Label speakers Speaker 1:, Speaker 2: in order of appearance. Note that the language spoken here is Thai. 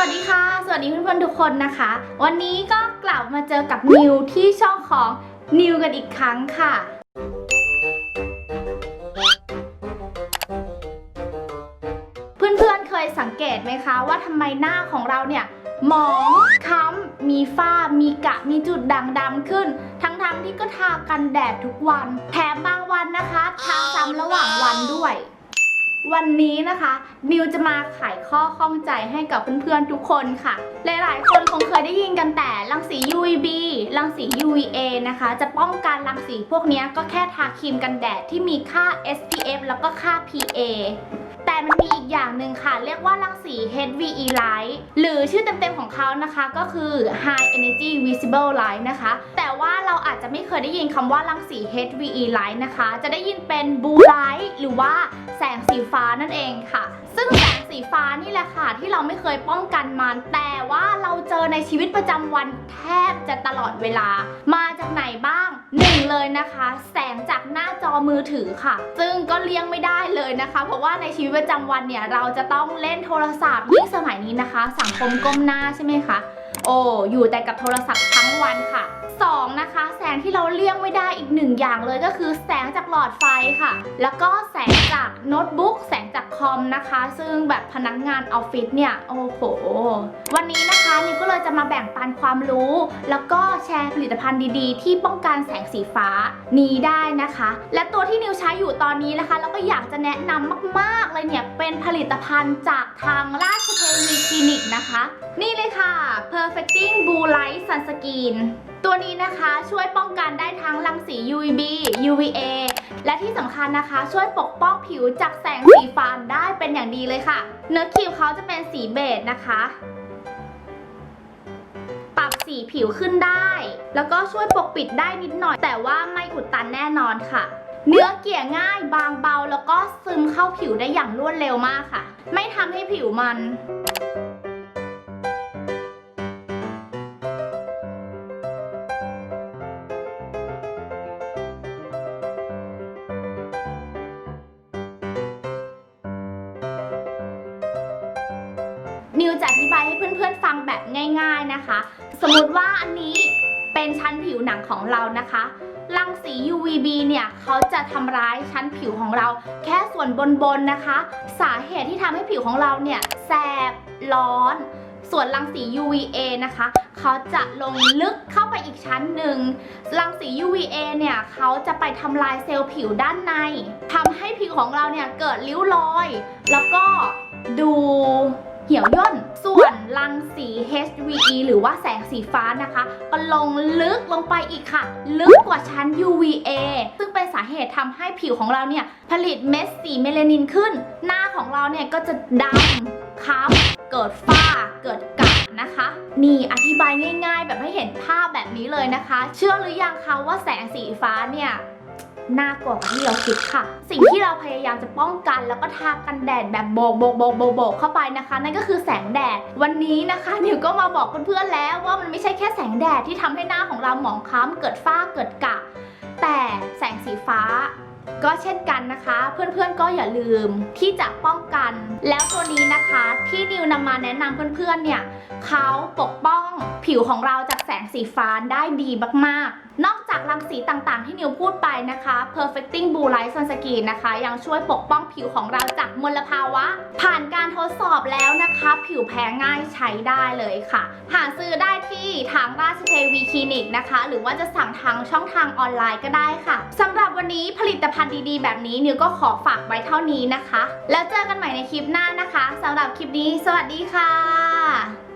Speaker 1: วัสดีค่ะ สวัสดีเพื่อนๆทุกคนนะคะ วันนี้ก็กลับมาเจอกับนิวที่ช่องของนิวกันอีกครั้งค่ะ เพื่อนๆเคยสังเกตไหมคะ ว่าทำไมหน้าของเราเนี่ยหมองค้ำมีฝ้า มีกะ มีจุดด่างดำขึ้น ทั้งๆที่ก็ทากันแดดทุกวัน แถมบางวันนะคะ ทาซ้ำระหว่างวันด้วย วันนี้นะคะ นิวจะมาไขข้อข้องใจให้กับเพื่อนๆทุกคนค่ะ หลายๆ คนคงเคยได้ยินกันแต่รังสี UVB รังสี UVA นะคะ จะป้องกันรังสีพวกนี้ก็แค่ทาครีมกันแดดที่มีค่า SPF แล้วก็ค่า PA มันมีอีกอย่างหนึ่งค่ะ เรียกว่ารังสี HVE light หรือชื่อเต็มๆของเขานะคะก็คือ High Energy Visible Light นะคะ แต่ว่าเราอาจจะไม่เคยได้ยินคำว่ารังสี HVE light นะคะ จะได้ยินเป็น blue light หรือว่าแสงสีฟ้านั่นเองค่ะ ซึ่งแสงสีฟ้านี่แหละค่ะ ที่เราไม่เคยป้องกันมัน แต่ว่าเราเจอในชีวิตประจำวันแทบจะตลอดเวลา มาจากไหนบ้างหนึ่งเลยนะคะ แสงจากหน้าจอมือถือค่ะ ซึ่งก็เลี่ยงไม่ได้เลยนะคะ เพราะว่าในชีวิตประจำวันเนี่ยเราจะต้องเล่นโทรศัพท์ยิ่งสมัยนี้นะคะ สังคมก้มหน้าใช่ไหมคะ โอ้ อยู่แต่กับโทรศัพท์ทั้งวันค่ะ หนึ่งอย่างเลยก็คือแสงจากหลอดไฟค่ะ แล้วก็แสงจากโน้ตบุ๊กแสงจากคอมนะคะ ซึ่งแบบพนักงานออฟฟิศเนี่ยโอ้โห วันนี้นะคะนิวก็เลยจะมาแบ่งปันความรู้ แล้วก็แชร์ผลิตภัณฑ์ดีๆ ที่ป้องกันแสงสีฟ้านี้ได้นะคะ และตัวที่นิวใช้อยู่ตอนนี้นะคะ แล้วก็อยากจะแนะนำมากๆเลยเนี่ยเป็นผลิตภัณฑ์จากทางราชเทวีคลินิกนะคะนี่เลยค่ะ Perfecting Blue Light Sunscreen ตัวนี้นะคะช่วยป้องกันได้ทั้งรังสี UVB UVA และที่สำคัญนะคะ ช่วยปกป้องผิวจากแสงสีฟ้าได้เป็นอย่างดีเลยค่ะ เนื้อครีมเขาจะเป็นสีเบจนะคะ ปรับสีผิวขึ้นได้ แล้วก็ช่วยปกปิดได้นิดหน่อย แต่ว่าไม่อุดตันแน่นอนค่ะเนื้อเกลี่ยง่ายบางเบาแล้วก็ซึมเข้าผิวได้อย่างรวดเร็วมากค่ะ ไม่ทำให้ผิวมัน นิวจะอธิบายให้เพื่อนๆฟังแบบง่าย ๆนะคะ สมมติว่าอันนี้เป็นชั้นผิวหนังของเรานะคะรังสี UVB เนี่ยเขาจะทำร้ายชั้นผิวของเรา แค่ส่วนบนๆนะคะ สาเหตุที่ทำให้ผิวของเราเนี่ยแสบร้อน ส่วนรังสี UVA นะคะเขาจะลงลึกเข้าไปอีกชั้นหนึ่งรังสี UVA เนี่ยเขาจะไปทำลายเซลล์ผิวด้านในทำให้ผิวของเราเนี่ยเกิดริ้วรอย แล้วก็ดู หี่ยวย่น ส่วนรังสี HVE หรือว่าแสงสีฟ้านะคะก็ลงลึกลงไปอีกค่ะ ลึกกว่าชั้น UVA ซึ่งเป็นสาเหตุทำให้ผิวของเราเนี่ย ผลิตเม็ดสีเมลานินขึ้น หน้าของเราเนี่ยก็จะดำค้ำเกิดฝ้า เกิดกระนะคะ นี่อธิบายง่าย ๆ แบบให้เห็นภาพแบบนี้เลยนะคะ เชื่อหรือยังคะว่าแสงสีฟ้าเนี่ย น่ากลัวกว่าที่เราคิดค่ะ สิ่งที่เราพยายามจะป้องกันแล้วก็ทากันแดดแบบโบกโบกโบกโบกเข้าไปนะคะ นั่นก็คือแสงแดด วันนี้นะคะนิวก็มาบอกเพื่อนๆแล้วว่ามันไม่ใช่แค่แสงแดดที่ทำให้หน้าของเราหมองคล้ำเกิดฝ้าเกิดกะ แต่แสงสีฟ้าก็เช่นกันนะคะ เพื่อนๆก็อย่าลืมที่จะป้องกัน แล้วตัวนี้นะคะที่นิวนำมาแนะนำเพื่อนๆเนี่ยเขาปกป้องผิวของเราจากแสงสีฟ้าได้ดีมากๆ นอก จากรังสีต่างๆ ที่นิวพูดไปนะคะ Perfecting Blue Light Sunscreen นะคะ ยังช่วยปกป้องผิวของเราจากมลภาวะ ผ่านการทดสอบแล้วนะคะ ผิวแพ้ง่ายใช้ได้เลยค่ะ หาซื้อได้ที่ทางราชเทวีคลินิกนะคะ หรือว่าจะสั่งทางช่องทางออนไลน์ก็ได้ค่ะสำหรับวันนี้ผลิตภัณฑ์ดีๆ แบบนี้นิวก็ขอฝากไว้เท่านี้นะคะ แล้วเจอกันใหม่ในคลิปหน้านะคะสำหรับคลิปนี้ สวัสดีค่ะ